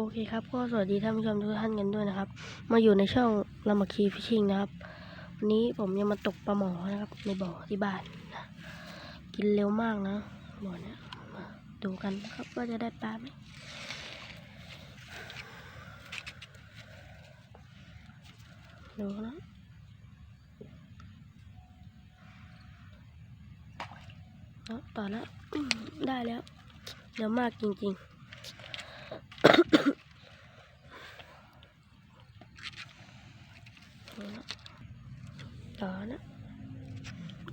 โอเคครับก็สวัสดีท่านผู้ชมทุกท่านกันด้วยนะครับ มาอยู่ในช่องลามาคีฟิชชิงนะครับ วันนี้ผมยังมาตกปลาหมอนะครับ ในบ่อที่บ้านนะกินเร็วมากนะบ่อเนี้ยมาดูกันนะครับว่าจะได้ปลาไหมดูนะแล้วต่อแล้วได้แล้วเร็วมากจริงๆ เอาละ ต่อนะ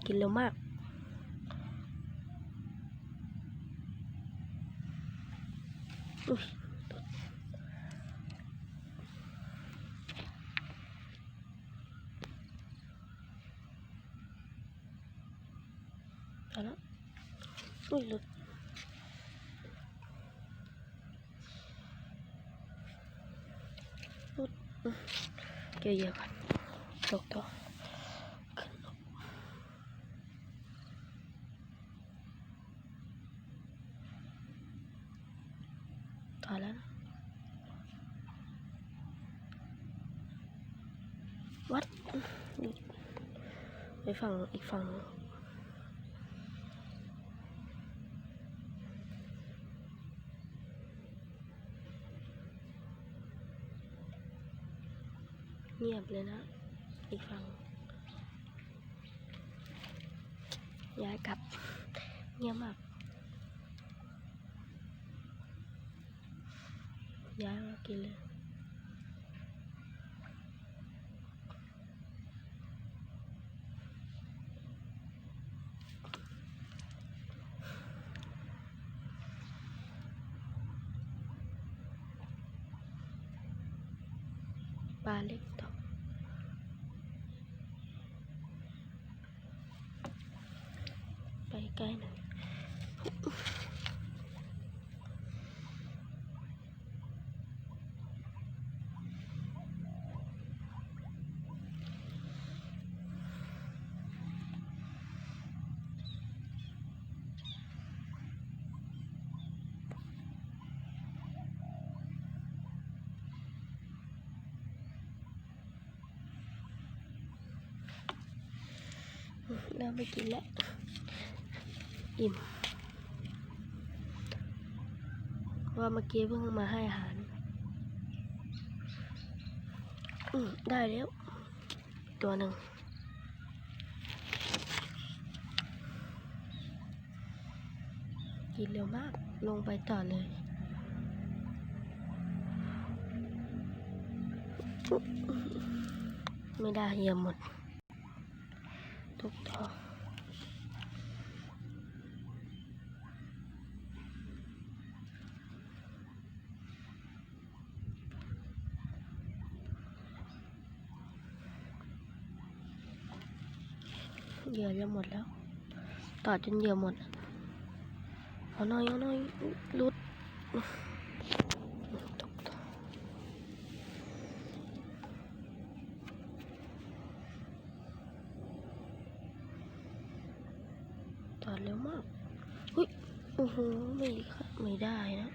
กินเร็วมาก อุ้ยตดเอาละอุ้ยหลุดหลุดอื้อเกี่ยวเยอะก่อนตกต่อขึ้นลง ต่อแล้ววัดไปฝั่งอีกฝั่งเงียบเลยนะ อีกฝั่งย้ายกลับ เงียบมาก ย้ายมากิ นเลยปลาเล็กต่อไปกินแล้ว อิ่ม ว่าเมื่อกี้เพิ่งมาให้อาหาร อืมได้แล้ว ตัวหนึ่งกินเร็วมาก ลงไปต่อเลย ไม่ได้เหยียบหมด ทุกต่อเหยื่อจะหมดแล้ว ต่อจนเหยื่อหมดเอาหน่อยเอาหน่อยรุดตกต่อ ต่อเร็วมากอุ้ยโอ้โหไม่ค่ะไม่ได้นะ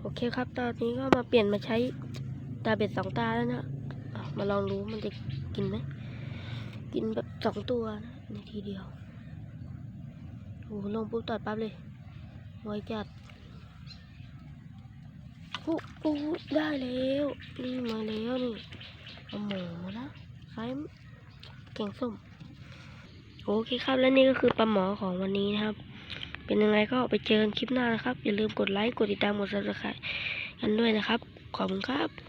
โอเคครับตอนนี้ก็มาเปลี่ยนมาใช้ตาเบ็ดสองตาแล้วนะมาลองดูมันจะกินไหมกินแบบสองตัวนะในทีเดียวโอ้โหลงปุ๊บตัดปั๊บเลยไวจัดโอ้โอ้ได้แล้วนี่มาแล้วนี่เอาหมูนะคล้แกงส้ม โอเคครับ และนี่ก็คือปลาหมอของวันนี้นะครับ เป็นยังไงก็ไปเจอกันคลิปหน้านะครับ อย่าลืมกดไลค์ กดติดตาม กดซับสไครต์กันด้วยนะครับ ขอบคุณครับ